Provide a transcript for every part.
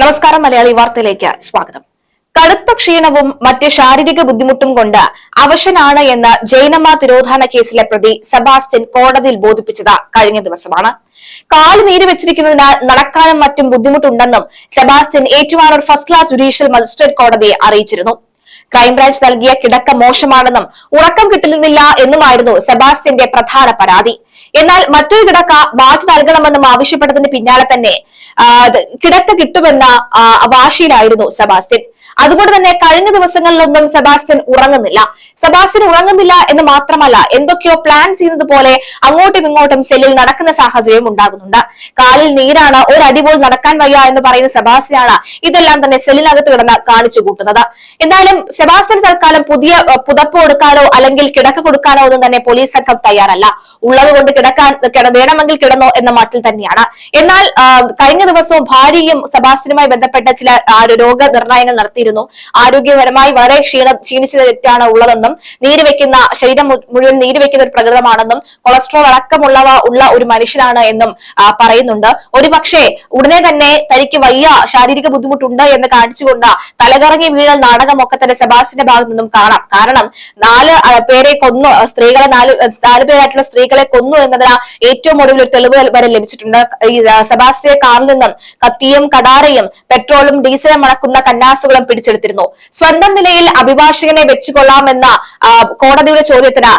നമസ്കാരം മലയാളി വാർത്തയിലേക്ക് സ്വാഗതം. കടുത്ത ക്ഷീണവും മറ്റ് ശാരീരിക ബുദ്ധിമുട്ടും കൊണ്ട് അവശനാണ് എന്ന് ജൈനമ്മ തിരോധാന കേസിലെ പ്രതി സെബാസ്റ്റ്യൻ കോടതിയിൽ ബോധിപ്പിച്ചത് കഴിഞ്ഞ ദിവസമാണ്. കാൽ നീര് വെച്ചിരിക്കുന്നതിനാൽ നടക്കാനും മറ്റും ബുദ്ധിമുട്ടുണ്ടെന്നും Sebastian Ettumanoor first class judicial magistrate കോടതിയെ അറിയിച്ചിരുന്നു. ക്രൈംബ്രാഞ്ച് നൽകിയ കിടക്ക മോശമാണെന്നും ഉറക്കം കിട്ടുന്നില്ല എന്നുമായിരുന്നു സെബാസ്റ്റ്യന്റെ പ്രധാന പരാതി. എന്നാൽ മറ്റൊരു കിടക്ക മാറ്റി നൽകണമെന്നും ആവശ്യപ്പെട്ടതിന് പിന്നാലെ തന്നെ കിടക്ക കിട്ടുമെന്ന വാശിയിലായിരുന്നു സെബാസ്റ്റ്യൻ. അതുകൊണ്ട് തന്നെ കഴിഞ്ഞ ദിവസങ്ങളിലൊന്നും സെബാസ്റ്റ്യൻ ഉറങ്ങുന്നില്ല. സെബാസ്റ്റ്യൻ ഉറങ്ങുന്നില്ല എന്ന് മാത്രമല്ല എന്തൊക്കെയോ പ്ലാൻ ചെയ്യുന്നത് പോലെ അങ്ങോട്ടും ഇങ്ങോട്ടും സെല്ലിൽ നടക്കുന്ന സാഹചര്യം ഉണ്ടാകുന്നുണ്ട്. കാലിൽ നീരാണ് ഒരടി പോലും നടക്കാൻ വയ്യ എന്ന് പറയുന്ന സെബാസ്റ്റ്യനാണ് ഇതെല്ലാം തന്നെ സെല്ലിനകത്ത് കിടന്ന് കാണിച്ചു കൂട്ടുന്നത്. എന്നാലും സെബാസ്റ്റ്യൻ തൽക്കാലം പുതിയ പുതപ്പ് കൊടുക്കാനോ അല്ലെങ്കിൽ കിടക്ക കൊടുക്കാനോ ഒന്നും തന്നെ പോലീസ് സംഘം തയ്യാറല്ല. ഉള്ളതുകൊണ്ട് കിടക്കാൻ കിട- വേണമെങ്കിൽ കിടന്നോ എന്ന മട്ടിൽ തന്നെയാണ്. എന്നാൽ കഴിഞ്ഞ ദിവസവും ഭാര്യയും സെബാസ്റ്റ്യനുമായി ബന്ധപ്പെട്ട ചില രോഗനിർണയങ്ങൾ രോഗനിർണയങ്ങൾ നടത്തിയിരുന്നു ആരോഗ്യപരമായി വളരെ ക്ഷീണ ക്ഷീണിച്ച തെറ്റാണ് ഉള്ളതെന്നും നീര് വെക്കുന്ന ശരീരം മുഴുവൻ നീര് വെക്കുന്ന ഒരു പ്രകൃതമാണെന്നും കൊളസ്ട്രോൾ അടക്കമുള്ളവ ഉള്ള ഒരു മനുഷ്യനാണ് എന്നും പറയുന്നുണ്ട്. ഒരു പക്ഷേ ഉടനെ തന്നെ തനിക്ക് വയ്യ ശാരീരിക ബുദ്ധിമുട്ടുണ്ട് എന്ന് കാണിച്ചുകൊണ്ട് തലകറങ്ങി വീഴൽ നാടകമൊക്കെ തന്നെ സെബാസിന്റെ ഭാഗത്തു നിന്നും കാണാം. കാരണം നാല് പേരെ കൊന്നു സ്ത്രീകളെ നാല് നാല് പേരായിട്ടുള്ള സ്ത്രീകളെ കൊന്നു എന്നതിന് ഏറ്റവും ഒടുവിൽ ഒരു തെളിവ് വരെ ലഭിച്ചിട്ടുണ്ട്. ഈ സെബാസ്റ്റിയെ കാറിൽ നിന്നും കത്തിയും കടാരയും പെട്രോളും ഡീസലും അടക്കുന്ന കന്നാസുകളും പിടിച്ചെടുത്തിരുന്നു. സ്വന്തം നിലയിൽ അഭിഭാഷകനെ വെച്ചുകൊള്ളാമെന്ന കോടതിയുടെ ചോദ്യത്തിന്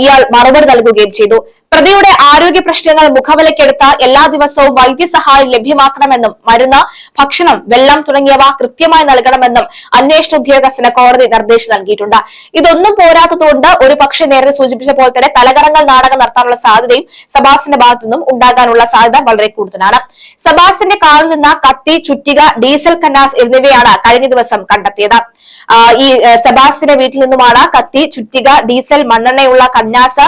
ഇയാൾ മറുപടി നൽകുകയും ചെയ്തു. പ്രതിയുടെ ആരോഗ്യ പ്രശ്നങ്ങൾ മുഖവിലക്കെടുത്ത എല്ലാ ദിവസവും വൈദ്യസഹായം ലഭ്യമാക്കണമെന്നും മരുന്ന് ഭക്ഷണം വെള്ളം തുടങ്ങിയവ കൃത്യമായി നൽകണമെന്നും അന്വേഷണ ഉദ്യോഗസ്ഥന് കോടതി നിർദ്ദേശം നൽകിയിട്ടുണ്ട്. ഇതൊന്നും പോരാത്തതുകൊണ്ട് ഒരു പക്ഷേ നേരത്തെ സൂചിപ്പിച്ച പോലെ തന്നെ തലകറങ്ങൾ നാടകം നടത്താനുള്ള സാധ്യതയും സബാസിന്റെ ഭാഗത്തു നിന്നും ഉണ്ടാകാനുള്ള സാധ്യത വളരെ കൂടുതലാണ്. സബാസിന്റെ കാറിൽ നിന്ന് കത്തി ചുറ്റിക ഡീസൽ കന്നാസ് എന്നിവയാണ് കഴിഞ്ഞ ദിവസം കണ്ടെത്തിയത്. ഈ സെബാസ്റ്റിന്റെ വീട്ടിൽ നിന്നുമാണ് കത്തി ചുറ്റിക ഡീസൽ മണ്ണെണ്ണയുള്ള കന്നാസ്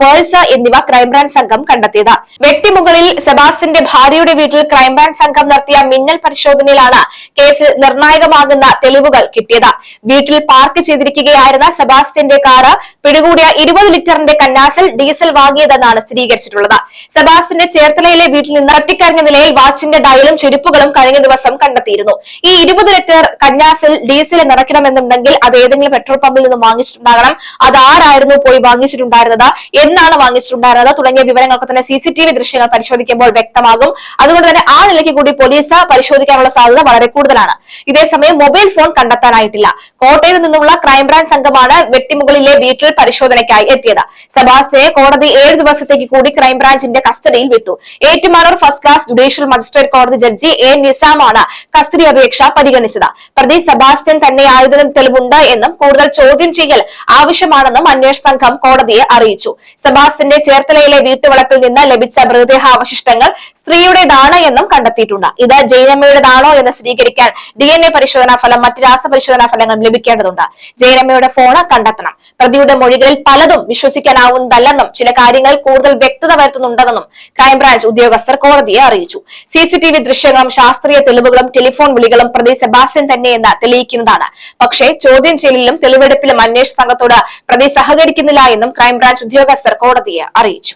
പേഴ്സ് എന്നിവ ക്രൈംബ്രാഞ്ച് സംഘം കണ്ടെത്തിയത്. വ്യക്തിമുകളിൽ സെബാസ്റ്റിന്റെ ഭാര്യയുടെ വീട്ടിൽ ക്രൈംബ്രാഞ്ച് സംഘം നടത്തിയ മിന്നൽ പരിശോധനയിലാണ് കേസ് നിർണായകമാകുന്ന തെളിവുകൾ കിട്ടിയത്. വീട്ടിൽ പാർക്ക് ചെയ്തിരിക്കുകയായിരുന്ന സെബാസ്റ്റിന്റെ കാറ് പിടികൂടിയ ഇരുപത് ലിറ്ററിന്റെ കന്നാസിൽ ഡീസൽ വാങ്ങിയതെന്നാണ് സ്ഥിരീകരിച്ചിട്ടുള്ളത്. സെബാസ്റ്റിന്റെ ചേർത്തലയിലെ വീട്ടിൽ നിന്ന് തട്ടിക്കറിഞ്ഞ നിലയിൽ വാച്ചിന്റെ ഡയലും ചെരുപ്പുകളും കഴിഞ്ഞ ദിവസം കണ്ടെത്തിയിരുന്നു. ഈ ഇരുപത് ലിറ്റർ കന്നാസിൽ ഡീസൽ നിറയ്ക്കണമെന്നുണ്ടെങ്കിൽ അത് ഏതെങ്കിലും പെട്രോൾ പമ്പിൽ നിന്ന് വാങ്ങിച്ചിട്ടുണ്ടാകണം. അത് ആരായിരുന്നു പോയി വാങ്ങിച്ചിട്ടുണ്ടായിരുന്നത്? എന്നാണ് വാങ്ങിച്ചിട്ടുണ്ടായിരുന്നത്? തുടങ്ങിയ വിവരങ്ങളൊക്കെ തന്നെ സി ദൃശ്യങ്ങൾ പരിശോധിക്കുമ്പോൾ വ്യക്തമാകും. അതുകൊണ്ട് തന്നെ ആ നിലയ്ക്ക് കൂടി പോലീസ് പരിശോധിക്കാനുള്ള സാധ്യത വളരെ കൂടുതലാണ്. ഇതേസമയം മൊബൈൽ ഫോൺ കണ്ടെത്താനായിട്ടില്ല. കോട്ടയത്ത് നിന്നുള്ള ക്രൈംബ്രാഞ്ച് സംഘമാണ് വെട്ടിമുകളിലെ വീട്ടിൽ പരിശോധനയ്ക്കായി എത്തിയത്. സെബാസ്റ്റയെ കോടതി ഏഴ് ദിവസത്തേക്ക് കൂടി ക്രൈംബ്രാഞ്ചിന്റെ കസ്റ്റഡിയിൽ വിട്ടു. Ettumanoor first class judicial magistrate കോടതി ജഡ്ജി എ നിസാമാണ് കസ്റ്റഡി അപേക്ഷ പരിഗണിച്ചത്. പ്രതി സെബാസ്റ്റ്യൻ തന്നെയായതിനും തെളിവുണ്ട് എന്നും കൂടുതൽ ചോദ്യം ചെയ്യൽ ആവശ്യമാണെന്നും അന്വേഷണ സംഘം കോടതിയെ അറിയിച്ചു. സെബാസ്റ്റിന്റെ ചേർത്തലയിലെ വീട്ടുവളപ്പിൽ നിന്ന് ലഭിച്ച മൃതദേഹാവശിഷ്ടങ്ങൾ സ്ത്രീയുടേതാണ് എന്നും കണ്ടെത്തിയിട്ടുണ്ട്. ഇത് ജയനമ്മയുടേതാണോ എന്ന് സ്ഥിരീകരിക്കാൻ ഡി എൻ എ പരിശോധനാ ഫലം മറ്റ് രാസപരിശോധനാ ഫലങ്ങളും ലഭിക്കേണ്ടതുണ്ട്. ജയനമ്മയുടെ ഫോണ് കണ്ടെത്തണം. പ്രതിയുടെ മൊഴികളിൽ പലതും വിശ്വസിക്കാനാവുന്നതല്ലെന്നും ചില കാര്യങ്ങൾ കൂടുതൽ വ്യക്തത വരുത്തുന്നുണ്ടെന്നും ക്രൈംബ്രാഞ്ച് ഉദ്യോഗസ്ഥർ കോടതിയെ അറിയിച്ചു. സി സി ടി വി ദൃശ്യങ്ങളും ശാസ്ത്രീയ തെളിവുകളും ടെലിഫോൺ വിളികളും പ്രതി സെബാസ്റ്റ്യൻ തന്നെയെന്ന് തെളിയിക്കുന്നതാണ്. പക്ഷേ ചോദ്യം ചെയ്യലിലും തെളിവെടുപ്പിലും അന്വേഷണ സംഘത്തോട് പ്രതി സഹകരിക്കുന്നില്ല എന്നും ക്രൈംബ്രാഞ്ച് ഉദ്യോഗസ്ഥർ കോടതിയെ അറിയിച്ചു.